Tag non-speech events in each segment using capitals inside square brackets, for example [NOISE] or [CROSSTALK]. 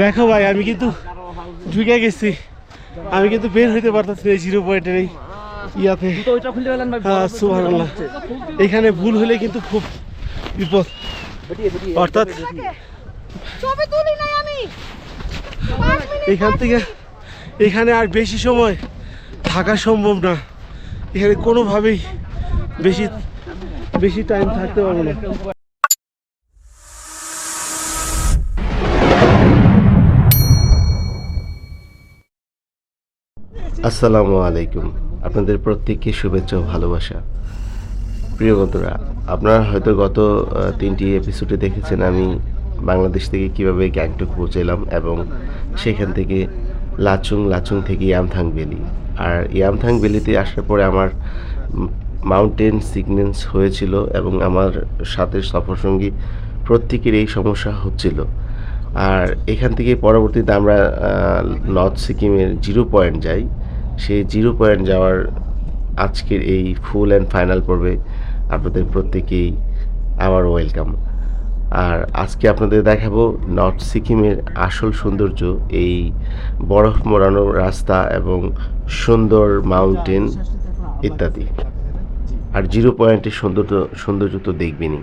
দেখো ভাই আমি কিন্তু ঢুকে গেছি। আমি কিন্তু বের হইতে পারতেছি না এই জিরো পয়েন্টের এই ইয়াতে। হ্যাঁ সুবহানাল্লাহ। এখানে ভুল হলে কিন্তু খুব বিপদ। অর্থাৎ এখান থেকে এখানে আর বেশি সময় থাকা সম্ভব না। এখানে কোনোভাবেই বেশি বেশি টাইম থাকতে পারব না। আসসালামু আলাইকুম। আপনাদের প্রত্যেককে শুভেচ্ছা ও ভালোবাসা। প্রিয় বন্ধুরা, আপনারা হয়তো গত তিনটি এপিসোডে দেখেছেন আমি বাংলাদেশ থেকে কীভাবে গ্যাংটক পৌঁছালাম এবং সেখান থেকে লাচুং লাচুং থেকে ইয়ামথাং ভ্যালি। আর ইয়ামথাং ভ্যালিতে আসার পরে আমার মাউন্টেন সিকনেন্স হয়েছিল এবং আমার সাথে সফরসঙ্গী প্রত্যেকের এই সমস্যা হচ্ছিল। আর এখান থেকে পরবর্তীতে আমরা নর্থ সিকিমের জিরো পয়েন্ট যাই। সেই জিরো পয়েন্ট যাওয়ার আজকের এই ফুল অ্যান্ড ফাইনাল পর্বে আপনাদের প্রত্যেকেই আবার ওয়েলকাম। আর আজকে আপনাদের দেখাবো নর্থ সিকিমের আসল সৌন্দর্য, এই বরফ মোড়ানো রাস্তা এবং সুন্দর মাউন্টেন ইত্যাদি। আর জিরো পয়েন্টের সৌন্দর্য সৌন্দর্য তো দেখবেনই।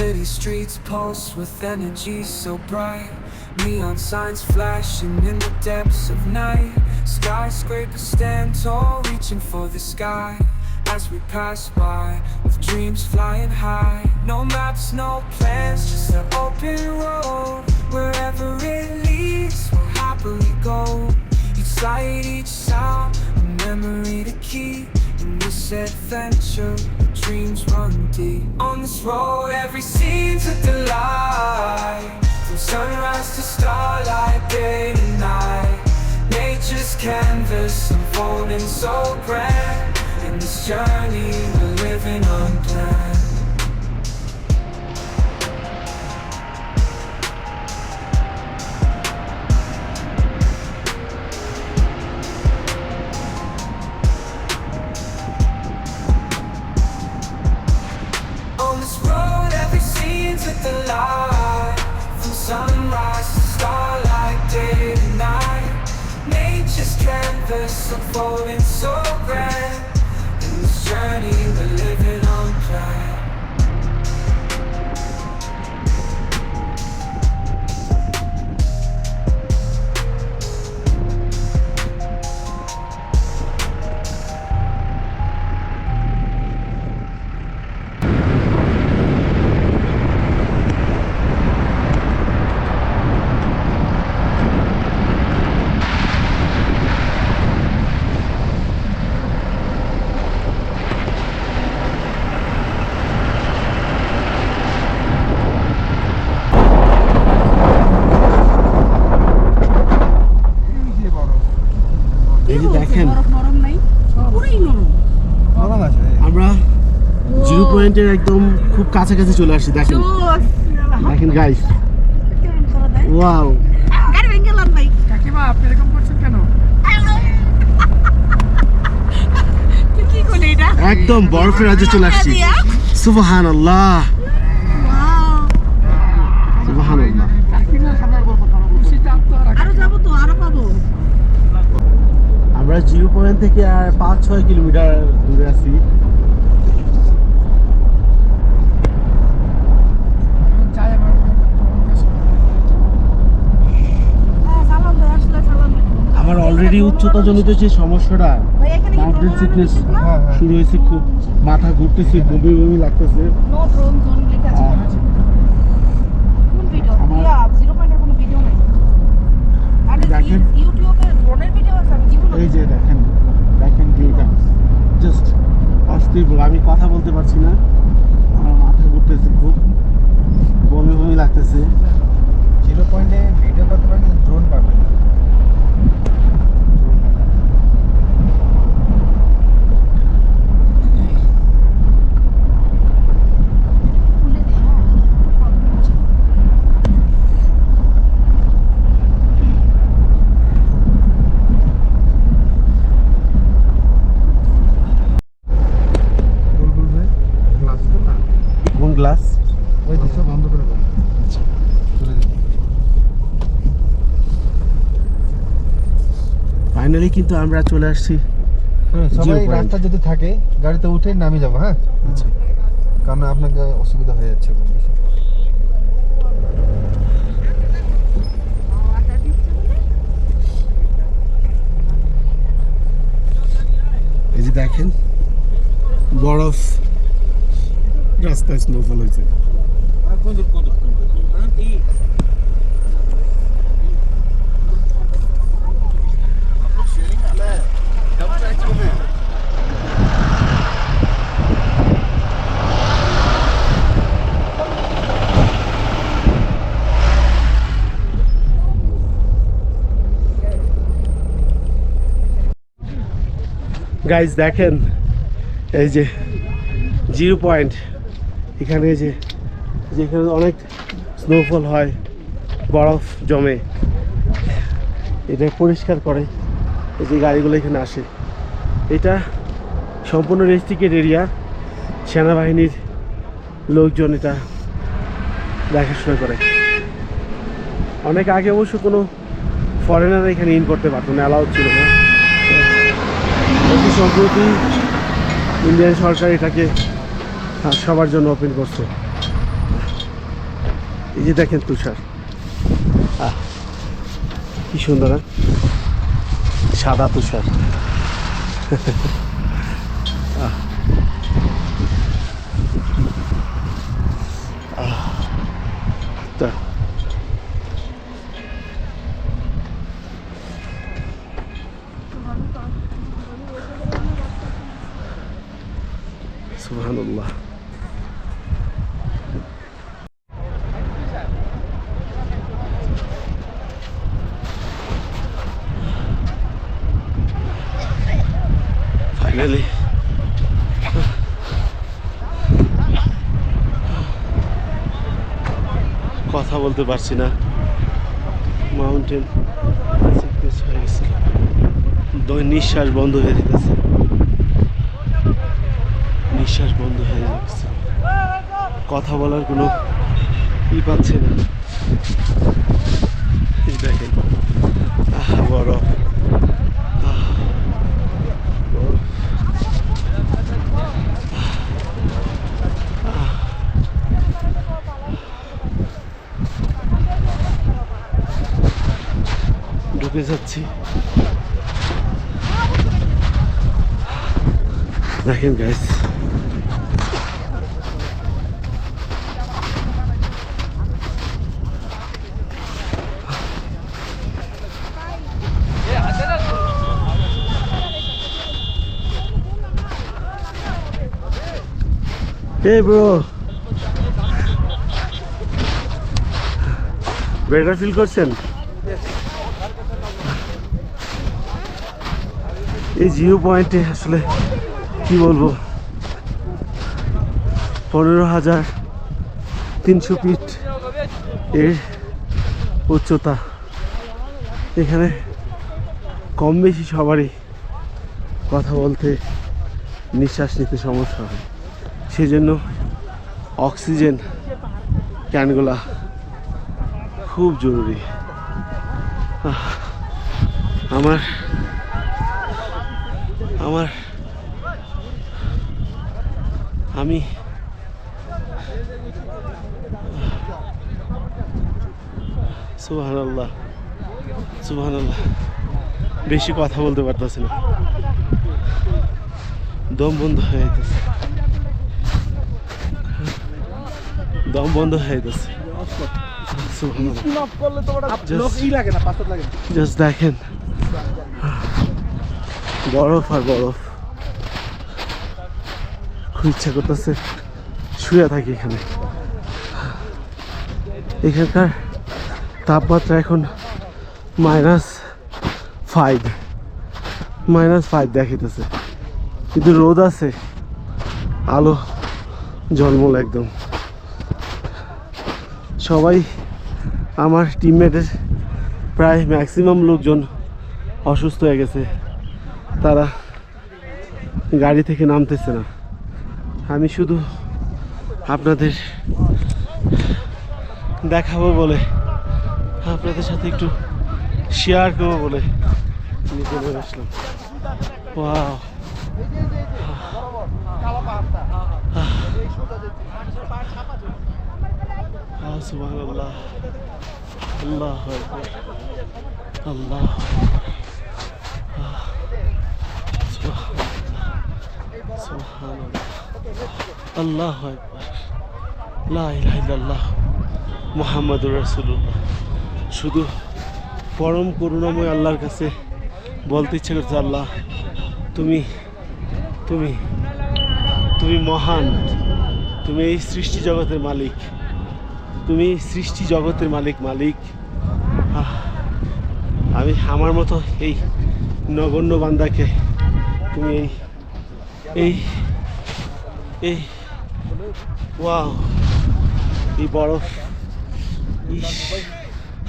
City streets pulse with energy so bright. Neon signs flashing in the depths of night. Skyscrapers stand tall, reaching for the sky. As we pass by, with dreams flying high. No maps, no plans, just an open road. Wherever it leads, we'll happily go. Each sight, each sound, a memory to keep. In this adventure, dreams run deep. On this road, every scene's a delight. From sunrise to starlight, day and night. Nature's canvas unfolding so grand. In this journey, we're living. On পয়েন্টের একদম খুব কাছাকাছি চলে আসছি, দেখেন। দেখেন guys wow একদম বরফের রাজ্যে চলে আসছি। সুবহান আল্লাহ সুবহান আল্লাহ আমরা জিরো পয়েন্ট থেকে আর পাঁচ ছয় কিলোমিটার দূরে আছি হ্যাঁ সালাম ভাই আসলে সালাম ভাই। আমার অলরেডি উচ্চতা জনিত যে সমস্যাটা মাউন্টেন সিকনেস শুরু হয়েছে খুব মাথা ঘুরতেছে বমি বমি লাগতেছে। দেখেন। ই- ইউটিউবে ড্রোনের ভিডিও আছে, আমি এই যে দেখেন দেখেন ভিউটা। জাস্ট অস্থির আমি কথা বলতে পারছি না। আমার মাথা ঘুরতেছে খুব বমি বমি লাগতেছে। জিরো পয়েন্টে ভিডিও করতে পারেন ড্রোন পাবেন কিন্তু আমরা চলে আসছি। হ্যাঁ, সবাই রাস্তা যদি থাকে গাড়িতে উঠে নামে যাব হ্যাঁ? আচ্ছা। কারণ আপনাকে অসুবিধা হয়ে যাচ্ছে এই যে দেখেন বরফ রাস্তায় স্নোফল হয়েছে। গাইজ দেখেন, এই যে জিরো পয়েন্ট। এখানে যে, যেখানে অনেক স্নোফল হয়, বরফ জমে। এটা পরিষ্কার করে, এই যে গাড়িগুলো এখানে আসে। এটা সম্পূর্ণ রেস্ট্রিক্টেড এরিয়া। সেনাবাহিনীর লোকজন এটা দেখাশোনা করে। অনেক আগে অবশ্য কোনো ফরেনার এখানে ইন করতে পারতো না অ্যালাউড ছিল না। অতি সম্প্রতি ইন্ডিয়ান সরকার এটাকে সবার জন্য ওপেন করছে। এই যে দেখেন তুষার। কি সুন্দর না সাদা তুষার। [LAUGHS] সুবহানাল্লাহ। ফাইনালি কথা বলতে পারছি না। মাউন্টেন নিঃশ্বাস বন্ধ হয়ে যেতেছে। নিঃশ্বাস বন্ধ হয়ে যাচ্ছে। কথা বলার কোনো ই পাচ্ছে না। দেখেন। আহা বরফ। ঢুকে যাচ্ছি। দেখেন guys Hey, bro. Better feel করছেন এই জিরো পয়েন্টে আসলে কি বলব পনেরো হাজার তিনশো ফিট এর উচ্চতা এখানে কম বেশি সবারই কথা বলতে নিঃশ্বাস নিতে সমস্যা হয় সেই জন্য অক্সিজেন ক্যানগুলা খুব জরুরি। আমার আমার, আমি সুবাহান আল্লাহ বেশি কথা বলতে পারতেছি না। দম বন্ধ হয়ে যেতেছে দম বন্ধ হয়ে যেতেছে জাস্ট দেখেন। বরফ আর বরফ। খুব ইচ্ছা করতেছে শুয়ে থাকি এখানে। এখানকার তাপমাত্রা এখন মাইনাস ফাইভ মাইনাস ফাইভ দেখাইতেছে। কিন্তু রোদ আছে। আলো জলমল একদম। সবাই আমার টিমমেটের প্রায় ম্যাক্সিমাম লোকজন অসুস্থ হয়ে গেছে। তারা গাড়ি থেকে নামতেছে না। আমি শুধু আপনাদের দেখাবো বলে, আপনাদের সাথে একটু শেয়ার করব বলে নিচে আসলাম। ওয়াও আল্লাহ মোহাম্মদুর রাসুল্লাহ শুধু পরম করুণাময় আল্লাহর কাছে বলতে ইচ্ছে করছে, আল্লাহ, তুমি তুমি তুমি মহান। তুমি এই সৃষ্টি জগতের মালিক। তুমি সৃষ্টি জগতের মালিক মালিক। আমি আমার মতো এই নগণ্য বান্দাকে তুমি এই এই এই, ওয়াও, এই বরফ।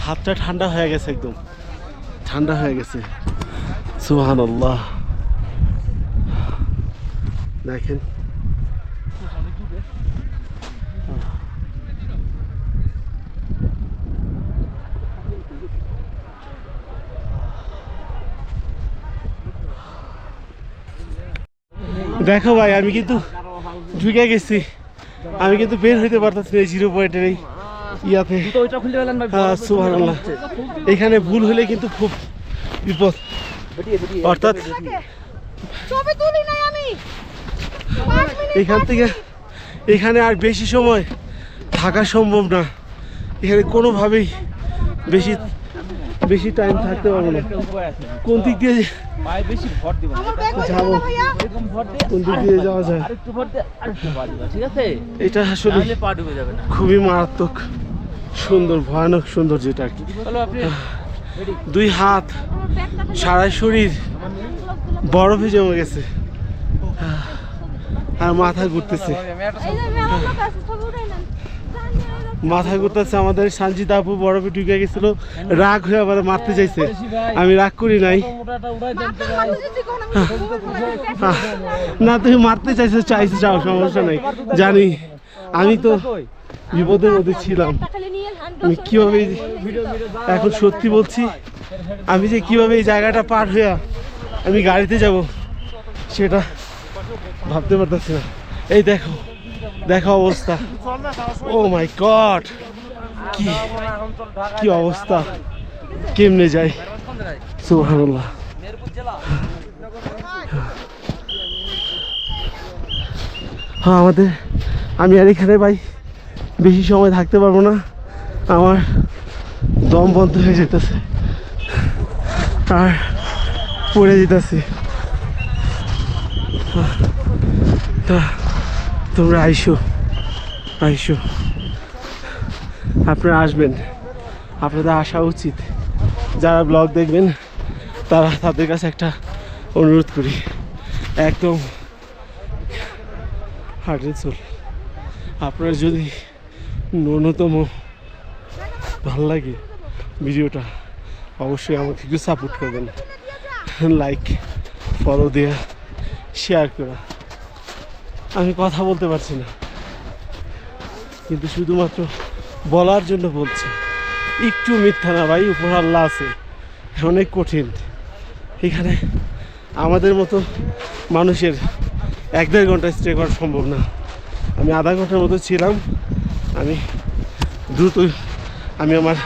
হাতটা ঠান্ডা হয়ে গেছে একদম। ঠান্ডা হয়ে গেছে। সুহান আল্লাহ দেখেন। দেখো ভাই আমি কিন্তু ঢুকে গেছি। আমি কিন্তু বের হইতে পারতেছি না এই জিরো পয়েন্টের এই ইয়াতে। হ্যাঁ এখানে ভুল হলে কিন্তু খুব বিপদ। অর্থাৎ এখান থেকে এখানে আর বেশি সময় থাকা সম্ভব না। এখানে কোনোভাবেই বেশি বেশি টাইম থাকতে পারব না। কোন দিক দিয়ে পায়ে বেশি ভর দিবেন আমার যাব। এরকম ভর দিয়ে কোন দিক দিয়ে যাওয়া যায়? আরেকটু ভর দিয়ে আরেকটু দিবা ঠিক আছে? এটা আসলে তাহলে পা ডুবে যাবে না। খুবই মারাত্মক সুন্দর ভয়ানক সুন্দর যেটা আর কি। দুই হাত সারা শরীর বরফে জমে গেছে। আর মাথা ঘুরতেছে। মাথা ঘুরতেছে আমাদের সানজিদা আপু বরফে ঢুকে গেছিল। রাগ হয়ে আবার মারতে চাইছে। আমি রাগ করি নাই। আহ, না তুমি মারতে চাইছো চাইছো চাও সমস্যা নাই। জানি। আমি তো বিপদের মধ্যে ছিলাম। আমি কীভাবে এখন সত্যি বলছি আমি যে কীভাবে এই জায়গাটা পার হইয়া আমি গাড়িতে যাব সেটা ভাবতে পারতেছি না। এই দেখো। দেখো অবস্থা। ও মাই গড কি কি অবস্থা? কেমনে যাই? সুবহানাল্লাহ। হ্যাঁ আমাদের আমি আর এখানে ভাই বেশি সময় থাকতে পারব না। আমার দম বন্ধ হয়ে যেতেছে। আর পড়ে যেতেছি। তা তোমরা আইসো আইসো। আপনারা আসবেন। আপনাদের আসা উচিত। যারা ব্লগ দেখবেন, তারা তাদের কাছে একটা অনুরোধ করি। একদম হার্টের চল আপনার যদি ন্যূনতম ভালো লাগে ভিডিওটা, অবশ্যই আমাকে একটু সাপোর্ট করবেন লাইক ফলো দেওয়া শেয়ার করা। আমি কথা বলতে পারছি না। কিন্তু শুধুমাত্র বলার জন্য বলছি, একটু মিথ্যা না ভাই উপর আল্লাহ আছে, অনেক কঠিন। এখানে আমাদের মতো মানুষের এক দেড় ঘণ্টা স্টে করা সম্ভব না। আমি আধা ঘণ্টার মতো ছিলাম, আমি দ্রুত আমি আমার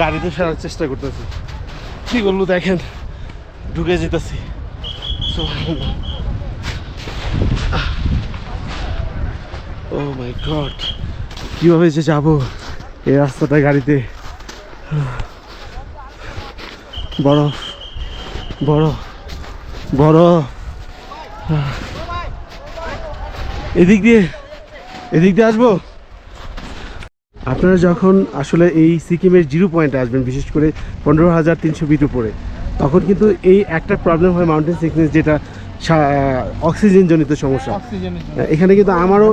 গাড়িতে ফেরার চেষ্টা করতেছি। কী করল দেখেন, ঢুকে যেতেছি। ও মাই গড কীভাবে যে যাব এই রাস্তাটা গাড়িতে? বরফ বড় বড়। এদিক দিয়ে এদিক দিয়ে আসব? আপনারা যখন আসলে এই সিকিমের জিরো পয়েন্টে আসবেন, বিশেষ করে পনেরো হাজার তিনশো ফিট উপরে, তখন কিন্তু এই একটা প্রবলেম হয় মাউন্টেন সিকনেস যেটা অক্সিজেন জনিত সমস্যা। এখানে কিন্তু আমারও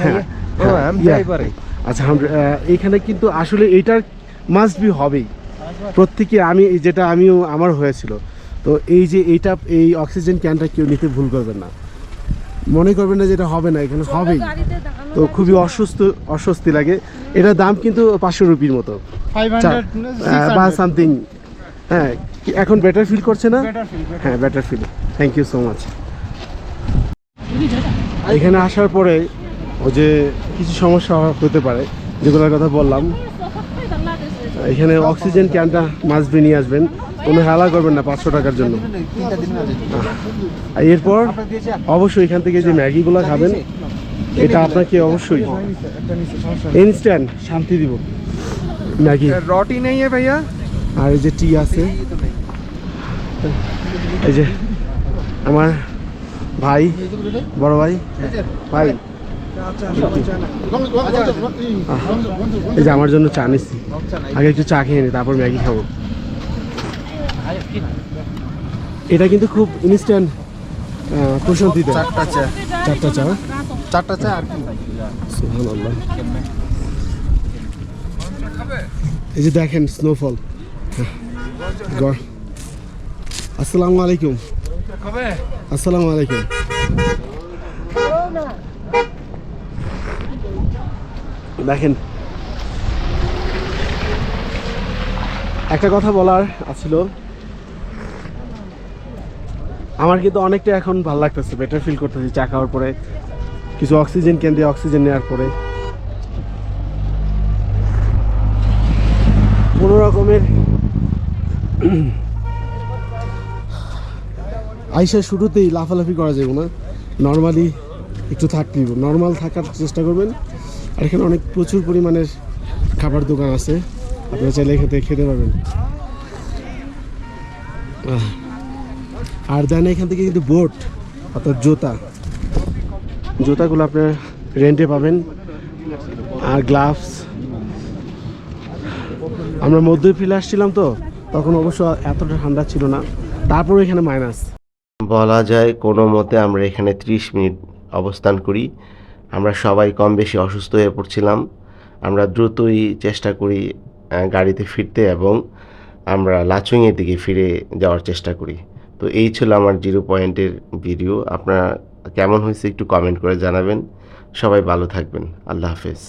হ্যাঁ, হ্যাঁ, আচ্ছা এখানে কিন্তু আসলে এইটার মাস্ট বি হবেই। প্রত্যেকে আমি যেটা আমিও আমার হয়েছিল। তো এই যে এইটা এই অক্সিজেন ক্যানটা কেউ নিতে ভুল করবেন না। মনে করবেন না যেটা হবে না এখানে হবেই। তো খুবই অসুস্থ অস্বস্তি লাগে। এটার দাম কিন্তু পাঁচশো রুপির মতো। বা সামথিং হ্যাঁ এখন বেটার ফিল করছে না? হ্যাঁ better feel thank you so much এখানে আসার পরে ও যে কিছু সমস্যা হতে পারে যেগুলোর কথা বললাম। এখানে অক্সিজেন ক্যানটা মাসবে নিয়ে আসবেন। কোনো হেলা করবেন না পাঁচশো টাকার জন্য। এরপর অবশ্যই এখান থেকে যে ম্যাগিগুলো খাবেন এটা আপনাকে অবশ্যই ইনস্ট্যান্ট শান্তি দিব। ম্যাগি। রটি নেই ভাইয়া। আর এই যে টি আছে। এই যে আমার ভাই বড় ভাই ভাই। এই যে আমার জন্য চা নিচ্ছি। আগে একটু চা খেয়ে নি তারপর ম্যাগি খাব। এটা কিন্তু খুব ইনস্ট্যান্ট প্রশান্তি চারটা চা। চারটা চা? চারটা চা আর কি? সুবহানাল্লাহ। এই যে দেখেন স্নোফল আসসালামু আলাইকুম। আসসালামু আলাইকুম। দেখেন। একটা কথা বলার আছিল। আমার কিন্তু অনেকটা এখন ভালো লাগতেছে বেটার ফিল করতেছি, চা খাওয়ার পরে। কিছু অক্সিজেন কেন দিয়ে অক্সিজেন নেওয়ার পরে। কোনো রকমের আইসা শুরুতেই লাফালাফি করা যাবে না। নর্মালি একটু থাকতে দিব নর্মাল থাকার চেষ্টা করবেন। আর এখানে অনেক প্রচুর পরিমাণের খাবার দোকান আছে। আপনারা চাইলে এখান খেতে পারবেন। আর দেন এখান থেকে কিন্তু বোট, অর্থাৎ জুতা। জুতাগুলো আপনার রেন্টে পাবেন। আর গ্লাভস আমরা মধ্য ফিরে আসছিলাম তো, তখন অবশ্য এতটা ঠান্ডা ছিল না। তারপরে এখানে মাইনাস বলা যায় কোনো মতে আমরা এখানে ত্রিশ মিনিট অবস্থান করি। আমরা সবাই কম বেশি অসুস্থ হয়ে পড়ছিলাম। আমরা দ্রুতই চেষ্টা করি গাড়িতে ফিরতে এবং আমরা লাচুংয়ের দিকে ফিরে যাওয়ার চেষ্টা করি। তো এই ছিল আমার জিরো পয়েন্টের ভিডিও। আপনারা কেমন হয়েছে একটু কমেন্ট করে জানাবেন। সবাই ভালো থাকবেন। আল্লাহ হাফেজ।